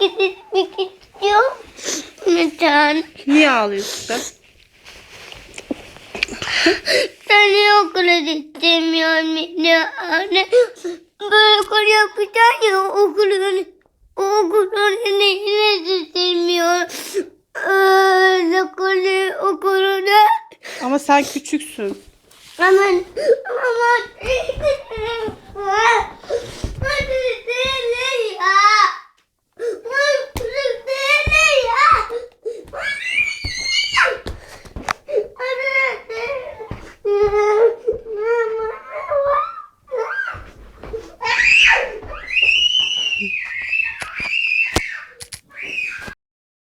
istiyorum. Neden? Niye ağlıyorsun sen? Seni okula istemiyorum ne anne. Böyle okul yapacağım ya okulun okulun ne istemiyorum. Ee, okulu okuluna Ama sen küçüksün. aman aman